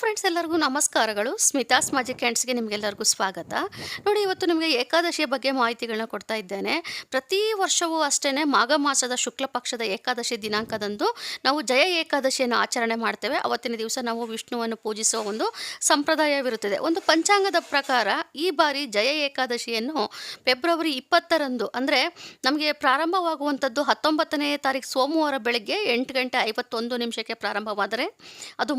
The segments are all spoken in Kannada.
ಫ್ರೆಂಡ್ಸ್, ಎಲ್ಲರಿಗೂ ನಮಸ್ಕಾರಗಳು. ಸ್ಮಿತಾಸ್ ಮ್ಯಾಜಿಕ್ ಹ್ಯಾಂಡ್ಸ್ಗೆ ನಿಮಗೆಲ್ಲರಿಗೂ ಸ್ವಾಗತ. ನೋಡಿ, ಇವತ್ತು ನಿಮಗೆ ಏಕಾದಶಿಯ ಬಗ್ಗೆ ಮಾಹಿತಿಗಳನ್ನ ಕೊಡ್ತಾ ಇದ್ದೇನೆ. ಪ್ರತಿ ವರ್ಷವೂ ಅಷ್ಟೇ ಮಾಘ ಮಾಸದ ಶುಕ್ಲ ಪಕ್ಷದ ಏಕಾದಶಿ ದಿನಾಂಕದಂದು ನಾವು ಜಯ ಏಕಾದಶಿಯನ್ನು ಆಚರಣೆ ಮಾಡ್ತೇವೆ. ಅವತ್ತಿನ ದಿವಸ ನಾವು ವಿಷ್ಣುವನ್ನು ಪೂಜಿಸುವ ಒಂದು ಸಂಪ್ರದಾಯವಿರುತ್ತದೆ. ಒಂದು ಪಂಚಾಂಗದ ಪ್ರಕಾರ ಈ ಬಾರಿ ಜಯ ಏಕಾದಶಿಯನ್ನು ಫೆಬ್ರವರಿ ಇಪ್ಪತ್ತರಂದು, ಅಂದರೆ ನಮಗೆ ಪ್ರಾರಂಭವಾಗುವಂಥದ್ದು ಹತ್ತೊಂಬತ್ತನೇ ತಾರೀಕು ಸೋಮವಾರ ಬೆಳಗ್ಗೆ ಎಂಟು ಗಂಟೆ ಐವತ್ತೊಂದು ನಿಮಿಷಕ್ಕೆ ಪ್ರಾರಂಭವಾದರೆ, ಅದು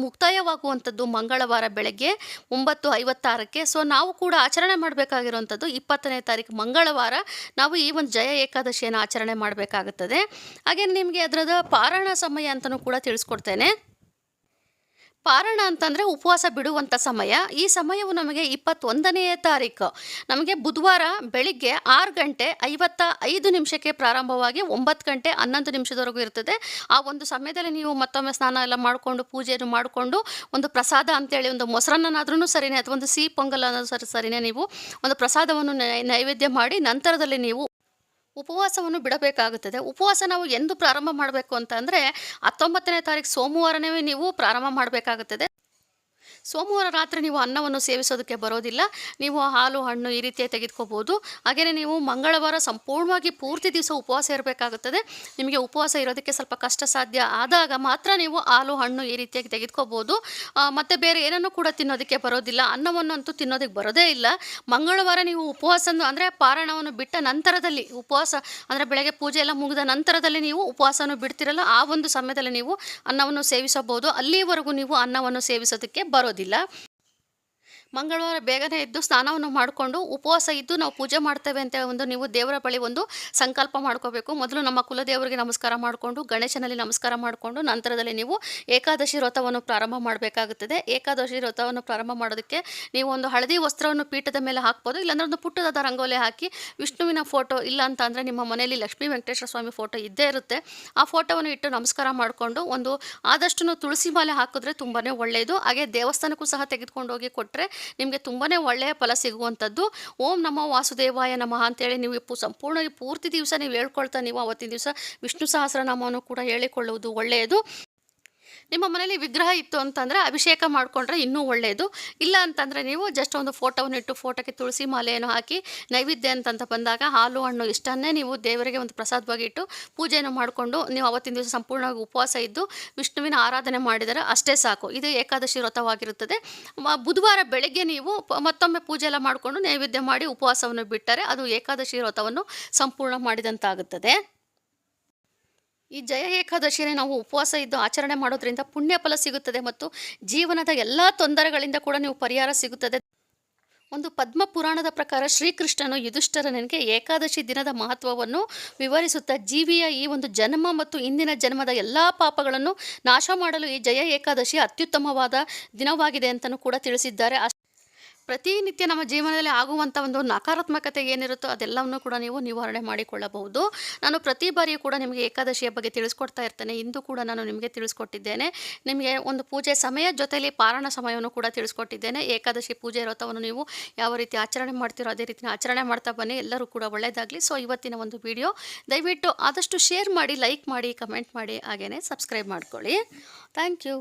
ಮುಕ್ತಾಯವಾಗುವಂಥದ್ದು ಮಂಗಳವಾರ ಬೆಳಗ್ಗೆ ಒಂಬತ್ತು ಐವತ್ತಾರಕ್ಕೆ. ಸೊ ನಾವು ಕೂಡ ಆಚರಣೆ ಮಾಡಬೇಕಾಗಿರುವಂಥದ್ದು ಇಪ್ಪತ್ತನೇ ತಾರೀಕು ಮಂಗಳವಾರ ನಾವು ಈ ಒಂದು ಜಯ ಏಕಾದಶಿಯನ್ನು ಆಚರಣೆ ಮಾಡಬೇಕಾಗುತ್ತದೆ. ಹಾಗೆ ನಿಮಗೆ ಅದರದ ಪಾರಾಯಣ ಸಮಯ ಅಂತಲೂ ಕೂಡ ತಿಳಿಸ್ಕೊಡ್ತೇನೆ. ಪಾರಣ ಅಂತಂದರೆ ಉಪವಾಸ ಬಿಡುವಂಥ ಸಮಯ. ಈ ಸಮಯವು ನಮಗೆ ಇಪ್ಪತ್ತೊಂದನೆಯ ತಾರೀಕು ನಮಗೆ ಬುಧವಾರ ಬೆಳಿಗ್ಗೆ ಆರು ಗಂಟೆ ಐವತ್ತ ಐದು ನಿಮಿಷಕ್ಕೆ ಪ್ರಾರಂಭವಾಗಿ ಒಂಬತ್ತು ಗಂಟೆ ಹನ್ನೊಂದು ನಿಮಿಷದವರೆಗೂ ಇರ್ತದೆ. ಆ ಒಂದು ಸಮಯದಲ್ಲಿ ನೀವು ಮತ್ತೊಮ್ಮೆ ಸ್ನಾನ ಎಲ್ಲ ಮಾಡಿಕೊಂಡು, ಪೂಜೆಯನ್ನು ಮಾಡಿಕೊಂಡು, ಒಂದು ಪ್ರಸಾದ ಅಂತೇಳಿ ಒಂದು ಮೊಸರನ್ನಾದ್ರೂ ಸರಿನೇ, ಅಥವಾ ಒಂದು ಸಿಹಿ ಪೊಂಗಲ್ ಅನ್ನೋದು ಸರಿ, ಸರಿನೇ ನೀವು ಒಂದು ಪ್ರಸಾದವನ್ನು ನೈವೇದ್ಯ ಮಾಡಿ ನಂತರದಲ್ಲಿ ನೀವು ಉಪವಾಸವನ್ನು ಬಿಡಬೇಕಾಗುತ್ತದೆ. ಉಪವಾಸ ನಾವು ಎಂದು ಪ್ರಾರಂಭ ಮಾಡಬೇಕು ಅಂತ ಅಂದರೆ ಹತ್ತೊಂಬತ್ತನೇ ತಾರೀಕು ಸೋಮವಾರನೇ ನೀವು ಪ್ರಾರಂಭ ಮಾಡಬೇಕಾಗುತ್ತದೆ. ಸೋಮವಾರ ರಾತ್ರಿ ನೀವು ಅನ್ನವನ್ನು ಸೇವಿಸೋದಕ್ಕೆ ಬರೋದಿಲ್ಲ. ನೀವು ಹಾಲು, ಹಣ್ಣು ಈ ರೀತಿಯಾಗಿ ತೆಗೆದುಕೋಬೋದು. ಹಾಗೆಯೇ ನೀವು ಮಂಗಳವಾರ ಸಂಪೂರ್ಣವಾಗಿ ಪೂರ್ತಿ ದಿವಸ ಉಪವಾಸ ಇರಬೇಕಾಗುತ್ತದೆ. ನಿಮಗೆ ಉಪವಾಸ ಇರೋದಕ್ಕೆ ಸ್ವಲ್ಪ ಕಷ್ಟ ಸಾಧ್ಯ ಆದಾಗ ಮಾತ್ರ ನೀವು ಹಾಲು, ಹಣ್ಣು ಈ ರೀತಿಯಾಗಿ ತೆಗೆದುಕೋಬೋದು. ಮತ್ತು ಬೇರೆ ಏನನ್ನು ಕೂಡ ತಿನ್ನೋದಕ್ಕೆ ಬರೋದಿಲ್ಲ. ಅನ್ನವನ್ನು ಅಂತೂ ತಿನ್ನೋದಕ್ಕೆ ಬರೋದೇ ಇಲ್ಲ. ಮಂಗಳವಾರ ನೀವು ಉಪವಾಸ ಅಂದರೆ ಪಾರಾಯಣವನ್ನು ಬಿಟ್ಟ ನಂತರದಲ್ಲಿ ಉಪವಾಸ, ಅಂದರೆ ಬೆಳಗ್ಗೆ ಪೂಜೆ ಎಲ್ಲ ಮುಗಿದ ನಂತರದಲ್ಲಿ ನೀವು ಉಪವಾಸವನ್ನು ಬಿಡ್ತಿರಲ್ಲ, ಆ ಒಂದು ಸಮಯದಲ್ಲಿ ನೀವು ಅನ್ನವನ್ನು ಸೇವಿಸಬಹುದು. ಅಲ್ಲಿವರೆಗೂ ನೀವು ಅನ್ನವನ್ನು ಸೇವಿಸೋದಕ್ಕೆ ಬರೋದಿಲ್ಲ. দিলাম ಮಂಗಳವಾರ ಬೇಗನೆ ಎದ್ದು ಸ್ನಾನವನ್ನು ಮಾಡಿಕೊಂಡು ಉಪವಾಸ ಇದ್ದು ನಾವು ಪೂಜೆ ಮಾಡ್ತೇವೆ ಅಂತ ಒಂದು ನೀವು ದೇವರ ಬಳಿ ಒಂದು ಸಂಕಲ್ಪ ಮಾಡ್ಕೋಬೇಕು. ಮೊದಲು ನಮ್ಮ ಕುಲದೇವರಿಗೆ ನಮಸ್ಕಾರ ಮಾಡಿಕೊಂಡು, ಗಣೇಶನಲ್ಲಿ ನಮಸ್ಕಾರ ಮಾಡಿಕೊಂಡು, ನಂತರದಲ್ಲಿ ನೀವು ಏಕಾದಶಿ ವ್ರತವನ್ನು ಪ್ರಾರಂಭ ಮಾಡಬೇಕಾಗುತ್ತದೆ. ಏಕಾದಶಿ ವ್ರತವನ್ನು ಪ್ರಾರಂಭ ಮಾಡೋದಕ್ಕೆ ನೀವು ಒಂದು ಹಳದಿ ವಸ್ತ್ರವನ್ನು ಪೀಠದ ಮೇಲೆ ಹಾಕ್ಬೋದು, ಇಲ್ಲಾಂದ್ರೆ ಒಂದು ಪುಟ್ಟದಾದ ರಂಗೋಲಿ ಹಾಕಿ ವಿಷ್ಣುವಿನ ಫೋಟೋ ಇಲ್ಲ ಅಂತ ಅಂದರೆ ನಿಮ್ಮ ಮನೆಯಲ್ಲಿ ಲಕ್ಷ್ಮೀ ವೆಂಕಟೇಶ್ವರ ಸ್ವಾಮಿ ಫೋಟೋ ಇದ್ದೇ ಇರುತ್ತೆ. ಆ ಫೋಟೋವನ್ನು ಇಟ್ಟು ನಮಸ್ಕಾರ ಮಾಡಿಕೊಂಡು ಒಂದು ಆದಷ್ಟು ತುಳಸಿ ಮಾಲೆ ಹಾಕಿದ್ರೆ ತುಂಬಾ ಒಳ್ಳೆಯದು ಹಾಗೆ ದೇವಸ್ಥಾನಕ್ಕೂ ಸಹ ತೆಗೆದುಕೊಂಡು ಹೋಗಿ ಕೊಟ್ಟರೆ ನಿಮಗೆ ತುಂಬಾ ಒಳ್ಳೆಯ ಫಲ ಸಿಗುವಂಥದ್ದು. ಓಂ ನಮೋ ವಾಸುದೇವಾಯ ನಮಃ ಅಂತೇಳಿ ನೀವು ಸಂಪೂರ್ಣ ಪೂರ್ತಿ ದಿವಸ ನೀವು ಹೇಳ್ಕೊಳ್ತಾ ನೀವು ಅವತ್ತಿನ ದಿವಸ ವಿಷ್ಣು ಸಹಸ್ರನಾಮವನ್ನು ಕೂಡ ಹೇಳಿಕೊಳ್ಳುವುದು ಒಳ್ಳೆಯದು. ನಿಮ್ಮ ಮನೇಲಿ ವಿಗ್ರಹ ಇತ್ತು ಅಂತಂದರೆ ಅಭಿಷೇಕ ಮಾಡಿಕೊಂಡ್ರೆ ಇನ್ನೂ ಒಳ್ಳೆಯದು ಇಲ್ಲ ಅಂತಂದರೆ ನೀವು ಜಸ್ಟ್ ಒಂದು ಫೋಟೋವನ್ನು ಇಟ್ಟು ಫೋಟೋಕ್ಕೆ ತುಳಸಿ ಮಾಲೆಯನ್ನು ಹಾಕಿ ನೈವೇದ್ಯ ಅಂತಂತ ಬಂದಾಗ ಹಾಲು, ಹಣ್ಣು ಇಷ್ಟನ್ನೇ ನೀವು ದೇವರಿಗೆ ಒಂದು ಪ್ರಸಾದವಾಗಿ ಇಟ್ಟು ಪೂಜೆಯನ್ನು ಮಾಡಿಕೊಂಡು ನೀವು ಅವತ್ತಿನ ದಿವಸ ಸಂಪೂರ್ಣವಾಗಿ ಉಪವಾಸ ಇದ್ದು ವಿಷ್ಣುವಿನ ಆರಾಧನೆ ಮಾಡಿದರೆ ಅಷ್ಟೇ ಸಾಕು. ಇದು ಏಕಾದಶಿ ವ್ರತವಾಗಿರುತ್ತದೆ. ಬುಧವಾರ ಬೆಳಗ್ಗೆ ನೀವು ಮತ್ತೊಮ್ಮೆ ಪೂಜೆ ಎಲ್ಲ ಮಾಡಿಕೊಂಡು ನೈವೇದ್ಯ ಮಾಡಿ ಉಪವಾಸವನ್ನು ಬಿಟ್ಟರೆ ಅದು ಏಕಾದಶಿ ವ್ರತವನ್ನು ಸಂಪೂರ್ಣ ಮಾಡಿದಂತಾಗುತ್ತದೆ. ಈ ಜಯ ಏಕಾದಶಿಯಲ್ಲಿ ನಾವು ಉಪವಾಸ ಇದ್ದು ಆಚರಣೆ ಮಾಡೋದ್ರಿಂದ ಪುಣ್ಯ ಫಲ ಸಿಗುತ್ತದೆ ಮತ್ತು ಜೀವನದ ಎಲ್ಲ ತೊಂದರೆಗಳಿಂದ ಕೂಡ ನೀವು ಪರಿಹಾರ ಸಿಗುತ್ತದೆ. ಒಂದು ಪದ್ಮ ಪುರಾಣದ ಪ್ರಕಾರ ಶ್ರೀಕೃಷ್ಣನು ಯುಧಿಷ್ಠರನಿಗೆ ಏಕಾದಶಿ ದಿನದ ಮಹತ್ವವನ್ನು ವಿವರಿಸುತ್ತಾ ಜೀವಿಯ ಈ ಒಂದು ಜನ್ಮ ಮತ್ತು ಇಂದಿನ ಜನ್ಮದ ಎಲ್ಲ ಪಾಪಗಳನ್ನು ನಾಶ ಮಾಡಲು ಈ ಜಯ ಏಕಾದಶಿ ಅತ್ಯುತ್ತಮವಾದ ದಿನವಾಗಿದೆ ಅಂತಲೂ ಕೂಡ ತಿಳಿಸಿದ್ದಾರೆ. ಪ್ರತಿನಿತ್ಯ ನಮ್ಮ ಜೀವನದಲ್ಲಿ ಆಗುವಂಥ ಒಂದು ನಕಾರಾತ್ಮಕತೆ ಏನಿರುತ್ತೋ ಅದೆಲ್ಲವನ್ನು ಕೂಡ ನೀವು ನಿವಾರಣೆ ಮಾಡಿಕೊಳ್ಳಬಹುದು. ನಾನು ಪ್ರತಿ ಬಾರಿಯೂ ಕೂಡ ನಿಮಗೆ ಏಕಾದಶಿಯ ಬಗ್ಗೆ ತಿಳಿಸ್ಕೊಡ್ತಾ ಇರ್ತೇನೆ. ಇಂದು ಕೂಡ ನಾನು ನಿಮಗೆ ತಿಳಿಸ್ಕೊಟ್ಟಿದ್ದೇನೆ. ನಿಮಗೆ ಒಂದು ಪೂಜೆ ಸಮಯ ಜೊತೆಯಲ್ಲಿ ಪಾರಣ ಸಮಯವನ್ನು ಕೂಡ ತಿಳಿಸ್ಕೊಟ್ಟಿದ್ದೇನೆ. ಏಕಾದಶಿ ಪೂಜೆ ವ್ರತವನ್ನು ನೀವು ಯಾವ ರೀತಿ ಆಚರಣೆ ಮಾಡ್ತೀರೋ ಅದೇ ರೀತಿ ಆಚರಣೆ ಮಾಡ್ತಾ ಬನ್ನಿ. ಎಲ್ಲರೂ ಕೂಡ ಒಳ್ಳೆಯದಾಗಲಿ. ಸೊ ಇವತ್ತಿನ ಒಂದು ವಿಡಿಯೋ ದಯವಿಟ್ಟು ಆದಷ್ಟು ಶೇರ್ ಮಾಡಿ ಲೈಕ್ ಮಾಡಿ ಕಮೆಂಟ್ ಮಾಡಿ ಹಾಗೆಯೇ ಸಬ್ಸ್ಕ್ರೈಬ್ ಮಾಡ್ಕೊಳ್ಳಿ. Thank you